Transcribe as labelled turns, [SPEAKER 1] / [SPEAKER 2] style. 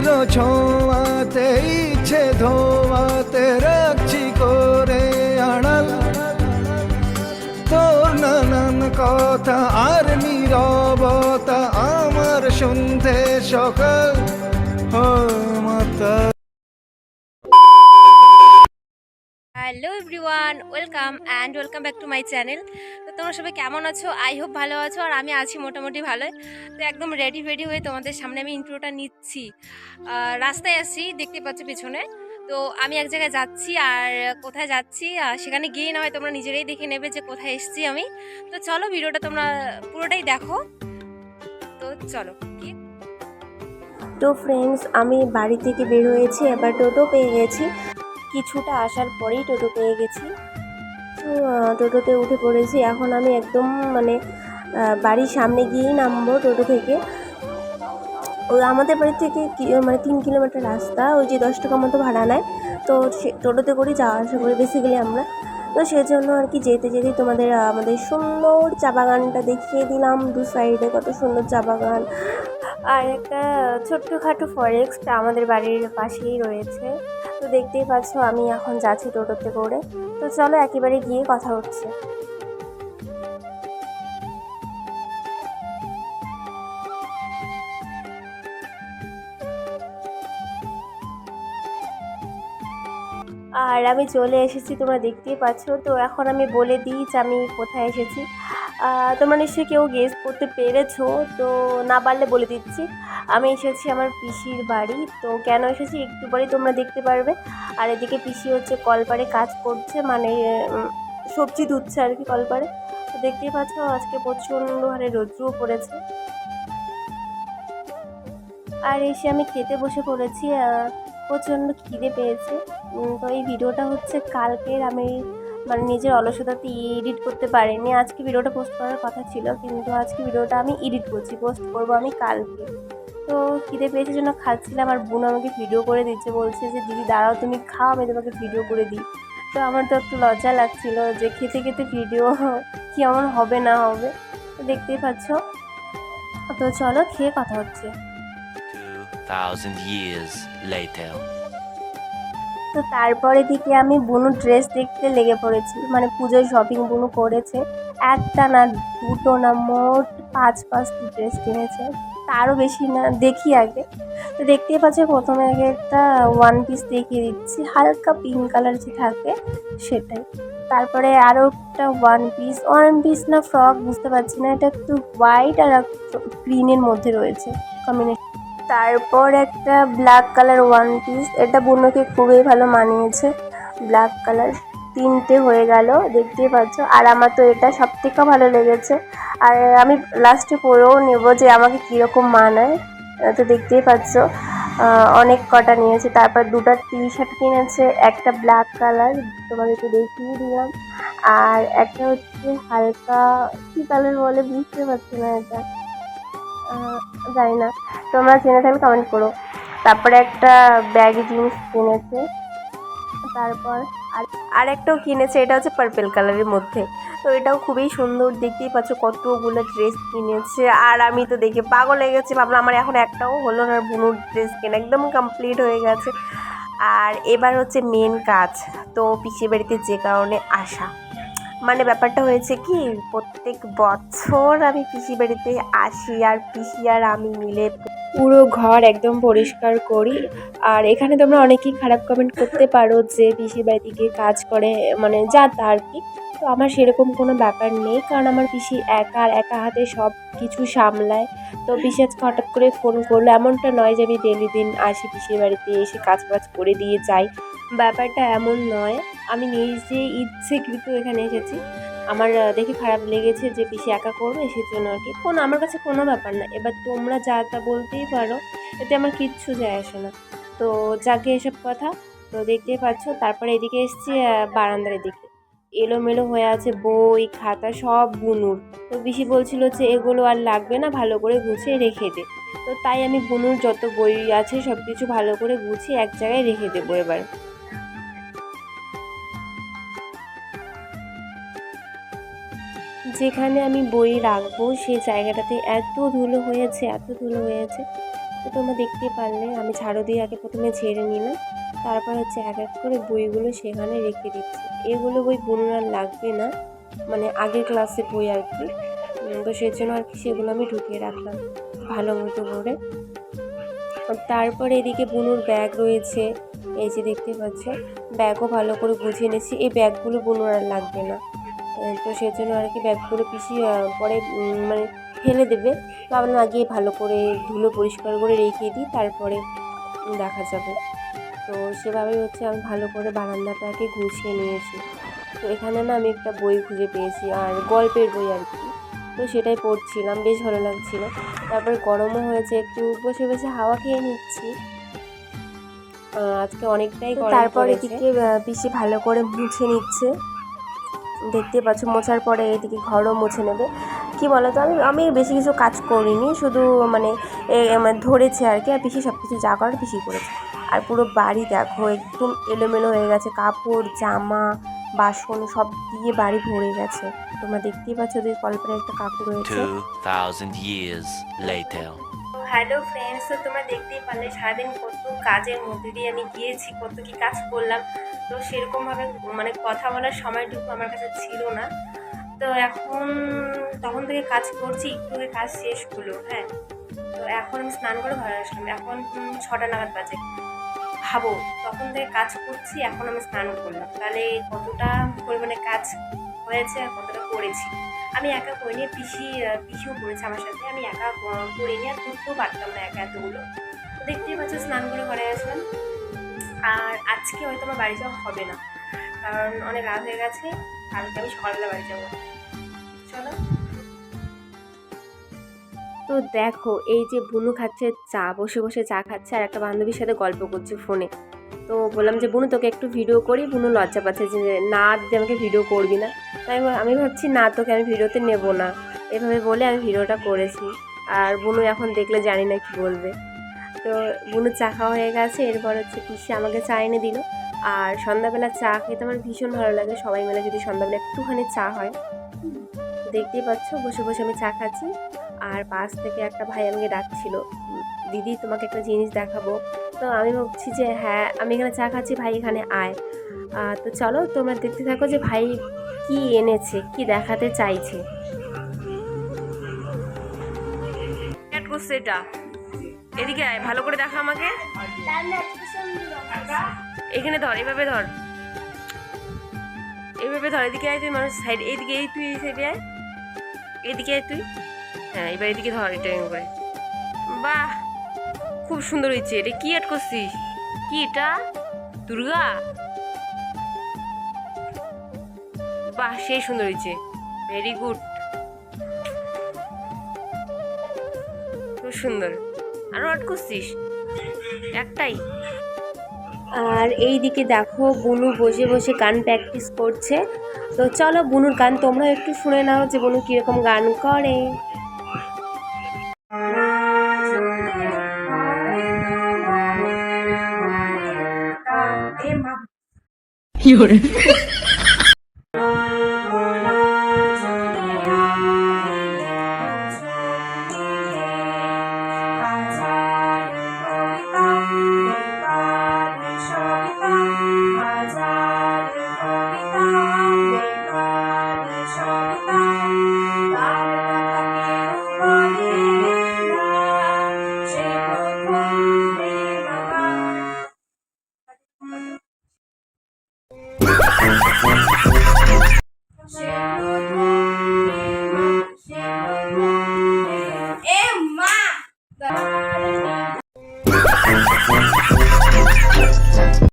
[SPEAKER 1] খুচরো ছোঁয়াতে, ইচ্ছে ধোয়াতে রাখছি করে আড়াল। তোর নানান কথা আর নীরবতা আমার শুনতে সকাল হয় মাতা
[SPEAKER 2] hello everyone, welcome and welcome back to my channel. তো তোমরা সবাই কেমন আছো? আই হোপ ভালো আছো আর আমি আছি মোটামুটি ভালোই। তো একদম রেডি ফেডি হয়ে তোমাদের সামনে আমি ইন্ট্রোটা নিচ্ছি। রাস্তায় আসছি দেখতে পাচ্ছ পিছনে। তো আমি এক জায়গায় যাচ্ছি আর কোথায় যাচ্ছি? সেখানে গিয়ে না হয় তোমরা নিজেরাই দেখে নেবে যে কোথায় এসেছি আমি। তো চলো ভিডিওটা তোমরা পুরোটাই দেখো। তো চলো
[SPEAKER 3] তো ফ্রেন্ডস আমি বাড়ি থেকে বের হয়েছি, এবার টোটো পেয়ে গেছি। কিছুটা আসার পরেই টোটো পেয়ে গেছি। তো টোটোতে উঠে পড়েছি। এখন আমি একদম মানে বাড়ির সামনে গিয়েই নামবো টোটো থেকে। ওই আমাদের বাড়ি থেকে মানে তিন কিলোমিটার রাস্তা, ওই যে দশ টাকা মতো ভাড়া নেয়। তো সে, টোটোতে করে যাওয়া আসা করি বেসিক্যালি আমরা। তো সেজন্য আর কি যেতে যেতেই তোমাদের আমাদের সুন্দর চা বাগানটা দেখিয়ে দিলাম দু সাইডে কত সুন্দর চা বাগান। আর একটা ছোট্টখাটো ফরেস্ট আমাদের বাড়ির পাশেই রয়েছে। তো দেখতেই পাচ্ছ আমি এখন যাচ্ছি টোটোতে করে তো চলো একেবারে গিয়ে কথা হচ্ছে। আর আমি চলে এসেছি, তোমরা দেখতেই পাচ্ছ। তো এখন আমি বলে দিই যে আমি কোথায় এসেছি। তোমরা নিশ্চয়ই কেউ গেস করতে পেরেছ, তো না পারলে বলে দিচ্ছি। আমি এসেছি আমার পিসির বাড়ি, তো কেন এসেছি একটু পরেই তোমরা দেখতে পারবে। আর এদিকে পিসি হচ্ছে কলপারে কাজ করছে মানে সবজি ধুচ্ছে আর কি কলপারে। তো দেখতেই পাচ্ছ, আজকে প্রচণ্ড হারে রৌদ্রও পড়েছে। আর এসে আমি খেতে বসে পড়েছি প্রচণ্ড খিদে পেয়েছে। তো এই ভিডিওটা হচ্ছে কালকের, আমি মানে নিজের অলসতাতে এডিট করতে পারিনি। আজকে ভিডিওটা পোস্ট করার কথা ছিল, কিন্তু আজকে ভিডিওটা আমি এডিট করছি পোস্ট করব আমি কালকে। তো খিদে পেয়েছে জন্য খাচ্ছিলাম, আর বোন আমাকে ভিডিও করে দিচ্ছে, বলছে যে, দিদি, দাঁড়াও, তুমি খাও, আমি তোমাকে ভিডিও করে দিই। তো আমার তো একটু লজ্জা লাগছিল যে, খেতে খেতে ভিডিও কেমন হবে না হবে? তো দেখতেই পাচ্ছ। তো চলো, খেয়ে কথা হচ্ছে।
[SPEAKER 4] 2000 years later.
[SPEAKER 3] তো তারপরে দিকে আমি বুনু ড্রেস দেখতে লেগে পড়েছি। মানে পুজোয় শপিং বুনু করেছে। একটা না দুটো না মোট পাঁচ পাঁচটি ড্রেস কিনেছে। তারও বেশি না, দেখি আগে। তো দেখতেই পাচ্ছি, প্রথমে আগে একটা ওয়ান পিস দেখিয়ে দিচ্ছি। হালকা পিঙ্ক কালার যে থাকে, সেটাই। তারপরে আরও একটা ওয়ান পিস ওয়ান পিস না ফ্রক বুঝতে পারছি না। এটা একটু হোয়াইট আর গ্রিনের মধ্যে রয়েছে। কম্বিনেশন তারপর একটা ব্ল্যাক কালার ওয়ান পিস এটা বুনোকে খুবই ভালো মানিয়েছে। ব্ল্যাক কালার তিনটে হয়ে গেল, দেখতেই পাচ্ছ। আর আমার তো এটা সব থেকে ভালো লেগেছে। আর আমি লাস্টে পরেও নেব যে আমাকে কীরকম মানায়। তো দেখতেই পাচ্ছ। অনেক কটা নিয়েছে। তারপর দুটো টি শার্ট কিনেছে, একটা ব্ল্যাক কালার তোমাদেরকে দেখিয়ে দিলাম। আর একটা হচ্ছে হালকা, কী কালার বলে বুঝতে পারছি না এটা। জানি না তোমরা জেনে থাকলে কমেন্ট করো। তারপরে একটা ব্যাগ জিন্স কিনেছে। তারপর আর, আরেকটাও কিনেছে, এটা হচ্ছে পার্পেল কালারের মধ্যে। তো এটাও খুবই সুন্দর, দেখতেই পাচ্ছ কতগুলো ড্রেস কিনেছে। আর আমি তো দেখে পাগল হয়ে গেছি, ভাবলাম আমার এখন একটাও হলো না বুনুর ড্রেস কেনা একদম কমপ্লিট হয়ে গেছে। আর এবার হচ্ছে মেন কাজ, তো পিসির বাড়িতে যে কারণে আসা। মানে ব্যাপারটা হয়েছে কি, প্রত্যেক বছর আমি পিসি বাড়িতে আসি আর পিসি আর আমি মিলে পুরো ঘর একদম পরিষ্কার করি। আর এখানে তোমরা অনেকেই খারাপ কমেন্ট করতে পারো যে পিসির বাড়িতে গিয়ে কাজ করে মানে যা তা আর কি। তো আমার সেরকম কোনো ব্যাপার নেই, কারণ আমার পিসি একা আর একা হাতে সব কিছু সামলায়। তো পিসি আজকে হঠাৎ করে ফোন করল, এমনটা নয় যে আমি ডেলি দিন আসি পিসির বাড়িতে, এসে কাজ বাজ করে দিয়ে যাই। ব্যাপারটা এমন নয়। আমি নিজে ইচ্ছেকৃত এখানে এসেছি, আমার দেখে খারাপ লেগেছে যে পিসি একা করবে সেজন্য আর কি। কোনো, আমার কাছে কোনো ব্যাপার না। এবার তোমরা যা তা বলতেই পারো, এতে আমার কিচ্ছু যায় আসে না। তো যাকে এসব কথা, তো দেখতেই পাচ্ছ, তারপরে এদিকে এসছি বারান্দার এদিকে। এলোমেলো হয়ে আছে বই, খাতা, সব বুনুর। তো পিসি বলছিল যে এগুলো আর লাগবে না, ভালো করে গুছিয়ে রেখে দে। তো তাই আমি বুনুর যত বই আছে সব কিছু ভালো করে গুছিয়ে এক জায়গায় রেখে দেবো এবার। যেখানে আমি বই রাখব, সেই জায়গাটাতে এত ধুলো হয়েছে, এত ধুলো হয়েছে। তো তোমরা দেখতে পারলে, আমি ঝাড়ু দিয়ে আগে প্রথমে ঝেড়ে নিলাম। তারপর হচ্ছে এক এক করে বইগুলো সেখানে রেখে দিচ্ছি। এগুলো বই বুনুর লাগবে না। মানে আগের ক্লাসের বই আর কি। তো সেই জন্য আর কি সেগুলো আমি ঢুকিয়ে রাখলাম ভালো মতো করে। তারপরে এদিকে বুনুর ব্যাগ রয়েছে। এই যে দেখতে পাচ্ছ, ব্যাগও ভালো করে গুছিয়ে নিয়েছি এই ব্যাগগুলো বুনুর আর লাগবে না। তো সেই জন্য আর কি ব্যাগগুলো পিসি পরে মানে ফেলে দেবে। তো ভাবলাম আগে ভালো করে ধুলো পরিষ্কার করে রেখে দিই তারপরে দেখা যাবে। তো সেভাবেই হচ্ছে আমি ভালো করে বারান্দাটাকে গুছিয়ে নিয়েছি। তো এখানে না আমি একটা বই খুঁজে পেয়েছি আর গল্পের বই আর কি। তো সেটাই পড়ছিলাম বেশ ভালো লাগছিল। তারপরে গরমও হয়েছে একটু বসে বসে হাওয়া খেয়ে নিচ্ছি। আজকে অনেকটাই তারপর এদিকে পিসি ভালো করে মুছে নিচ্ছে। দেখতে পাচ্ছ মোছার পরে এদিকে ঘরও মুছে নেবে। কি বলো তো আমি আমি বেশি কিছু কাজ করিনি শুধু মানে মানে ধরেছে আর কি আর পিসি সব কিছু যা করার পিসি করেছে। আর পুরো বাড়ি দেখো একদম এলোমেলো হয়ে গেছে কাপড় জামা বাসন সব দিয়ে বাড়ি ভরে গেছে। তোমরা দেখতেই পাচ্ছ ওদের কল্পনায় একটা কাপড় রয়েছে।
[SPEAKER 4] 2,000 years later.
[SPEAKER 3] হ্যালো ফ্রেন্ডস তো তোমরা দেখতেই পারলে সারাদিন কত কাজের মধ্যে দিয়ে আমি গিয়েছি, কত কি কাজ করলাম। তো সেরকমভাবে মানে কথা বলার সময়টুকু আমার কাছে ছিল না। তো এখন তখন থেকে কাজ করছি, একটু কাজ শেষ হলো হ্যাঁ। তো এখন আমি স্নান করে ঘরে আসলাম, এখন ছটা নাগাদ বাজে। ভাবো, তখন থেকে কাজ করছি, এখন আমি স্নান করলাম। তাহলে কতটা পরিমাণে কাজ হয়েছে আর কতটা করেছি আমি একা করিনি পিসি পিসিও করেছে আমার সাথে, আমি একা করিনি আর করতেও পারতাম না একা এতগুলো। তো দেখতেই পাচ্ছ স্নান করে ঘরে আসলাম। আর আজকে হয়তো আমার বাড়ি যাওয়া হবে না, কারণ অনেক রাত হয়ে গেছে, কালকে আমি সকালবেলা বাড়ি যাব। চলো। তো দেখো, এই যে বুনু খাচ্ছে, চা, বসে বসে চা খাচ্ছে, আর একটা বান্ধবীর সাথে গল্প করছে ফোনে। তো বললাম যে, বুনু, তোকে একটু ভিডিও করি। বুনু লজ্জা পাচ্ছে যে, না যে আমাকে ভিডিও করবি না। তাই আমি- ভাবছি, না, তোকে আমি ভিডিওতে নেব না। এভাবে বলে আমি ভিডিওটা করেছি। আর বুনু এখন দেখলে জানি না কি বলবে। তো বুনু চা খাওয়া হয়ে গেছে। এরপর হচ্ছে পিসি আমাকে চা এনে দিল। আর সন্ধ্যাবেলা চা খেতে আমার ভীষণ ভালো লাগে। সবাই মিলে যদি সন্ধ্যাবেলা একটুখানি চা হয়। দেখতেই পাচ্ছ, বসে বসে আমি চা খাচ্ছি। আর পাশ থেকে একটা ভাই আমাকে ডাকছিল দিদি, তোমাকে একটা জিনিস দেখাবো। তো আমি ভাবছি যে হ্যাঁ আমি এখানে চা খাচ্ছি, ভাই এখানে আয়। তো চলো তোমরা দেখতে থাকো যে ভাই কি এনেছে, কি দেখাতে চাইছে।
[SPEAKER 2] করছে এদিকে আয়, ভালো করে দেখা আমাকে। এখানে ধর, এভাবে ধর। এইভাবে ধর, এদিকে আয় তুই মানুষ সাইড এইদিকে এই তুই, এই সাইডে আয়। এদিকে আয় তুই। হ্যাঁ এবার এদিকে ধর, এটা করে। বাহ! খুব সুন্দর হয়েছে। এটা কি অ্যাড করছিস? কি এটা? দুর্গা? বাহ, সেই সুন্দর হয়েছে। ভেরি গুড খুব সুন্দর। আরও অ্যাড করছিস? একটাই।
[SPEAKER 3] আর এই দিকে দেখো, বুনু বসে বসে গান প্র্যাকটিস করছে। তো চলো বুনুর গান তোমরা একটু শুনে নাও যে বুনু কীরকম গান করে। 有人